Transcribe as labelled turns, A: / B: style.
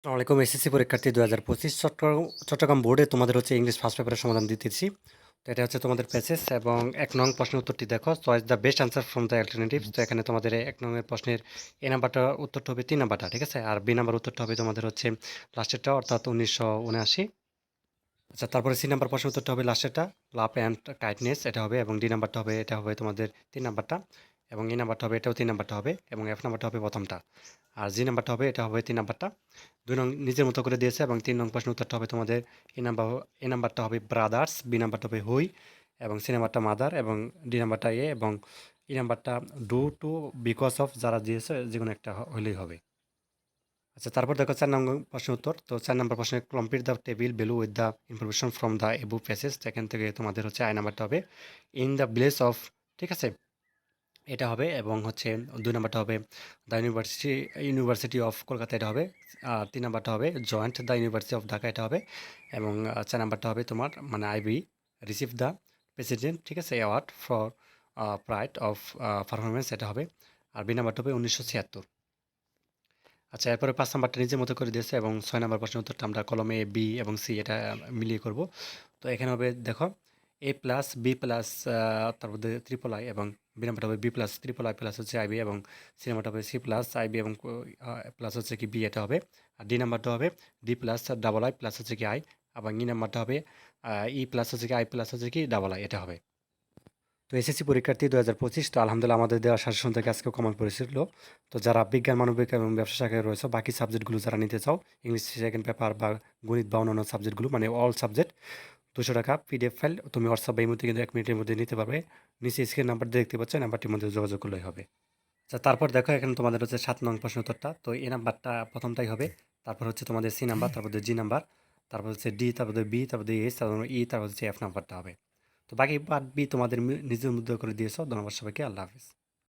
A: আসসালামু আলাইকুম, এসএসসি পরীক্ষার্থী দু হাজার পঁচিশ চট্টগ্রাম চট্টগ্রাম বোর্ডে তোমাদের হচ্ছে ইংলিশ ফার্স্ট পেপারের সমাধান দিতেছি তো এটা হচ্ছে তোমাদের প্যাসেজ এবং এক নং প্রশ্নের উত্তরটি দেখো। Choose the best answer from the alternatives তো এখানে তোমাদের এক নংয়ের প্রশ্নের এ নাম্বারটা উত্তরটা হবে তিন নাম্বারটা ঠিক আছে? আর বি নাম্বার উত্তরটা হবে তোমাদের হচ্ছে লাস্টেরটা অর্থাৎ উনিশশো উনআশি। আচ্ছা তারপরে সি নাম্বার প্রশ্নের উত্তরটা হবে লাস্টেরটা লাভ অ্যান্ড টাইটনেস এটা হবে, এবং ডি নাম্বারটা হবে, এটা হবে তোমাদের তিন নাম্বারটা এবং এই নাম্বারটা হবে, এটাও তিন নাম্বারটা হবে এবং এফ নাম্বারটা হবে প্রথমটা। আর জি নাম্বারটা হবে, এটা হবে তিন নাম্বারটা। দুই নং নিজের মতো করে দিয়েছে এবং তিন নং প্রশ্ন উত্তরটা হবে তোমাদের এ নাম্বার এ নাম্বারটা হবে ব্রাদার্স বি নাম্বারটা হবে হুই এবং সি নাম্বারটা মাদার এবং ডি নাম্বারটা এ এবং ই নাম্বারটা ডু টু বিকজ অফ যারা দিয়েছে যে কোনো একটা হলেই হবে। আচ্ছা তারপর দেখো চার নম্বর প্রশ্নের উত্তর। তো চার নম্বর প্রশ্নে complete the table below with the information from the above passage সেখান থেকে তোমাদের হচ্ছে আই নাম্বারটা হবে। ইন দ্য ভিলেজ অফ ঠিক আছে? এটা হবে এবং হচ্ছে দুই নাম্বারটা হবে the university university of Kolkata এটা হবে। আর তিন নাম্বারটা হবে joint, the university of Dhaka এটা হবে। এবং চার নাম্বারটা হবে তোমার মানে আইবি রিসিভ দ্য প্রেসিডেন্ট ঠিক আছে award for pride of performance এটা হবে। আর বি নাম্বারটা হবে উনিশশো ছিয়াত্তর। আচ্ছা এরপরে পাঁচ নাম্বারটা নিজের মতো করে দিয়েছে এবং ছয় নাম্বার প্রশ্নের উত্তরটা আমরা কলমে এ বি এবং সি এটা মিলিয়ে করব। তো এখানে হবে, দেখো এ প্লাস বি প্লাস তারপর ত্রিপল আই এবং বি হবে B plus triple I plus হচ্ছে আইবি এবং সি নাম্বারটা হবে সি প্লাস আইবি এবং প্লাস হচ্ছে কি বি এটা হবে। আর ডি নাম্বারটা হবে D plus double I plus হচ্ছে কি আই এবং ই নাম্বারটা হবে ই প্লাস হচ্ছে কি আই প্লাস হচ্ছে কি ডাবল আই এটা হবে। তো এসএসসি পরীক্ষার্থী দু হাজার পঁচিশ, তো আলহামদুলিল্লাহ আমাদের দেওয়া শাসন থেকে আজকে কমন পড়েছিল তো যারা বিজ্ঞান, মানবিক এবং ব্যবসা শাখায় রয়েছে, বাকি সাবজেক্টগুলো যারা নিতে চাও ইংলিশ সেকেন্ড পেপার বা গণিত বা অন্যান্য সাবজেক্টগুলো মানে অল সাবজেক্ট দুশো টাকা পিডিএফ ফাইল তুমি হোয়াটসঅ্যাপ বা মধ্যে কিন্তু এক মিনিটের মধ্যে নিতে পারবে। নিচে স্ক্রিন নাম্বার দেখতে পাচ্ছ নাম্বারটির মধ্যে যোগাযোগ করলেই হবে। আচ্ছা তারপর দেখো, এখানে তোমাদের হচ্ছে সাত নং প্রশ্ন উত্তরটা। তো এই নাম্বারটা প্রথমটাই হবে। তারপর হচ্ছে তোমাদের সি নাম্বার তারপর জি নাম্বার তারপর হচ্ছে ডি তারপর বি তারপর এস তারপর ই তারপর হচ্ছে এফ নাম্বারটা হবে। তো বাকি পার্ট বি তোমাদের নিজের মধ্যে করে দিয়েছ। ধন্যবাদ সবাইকে, আল্লাহ হাফিজ।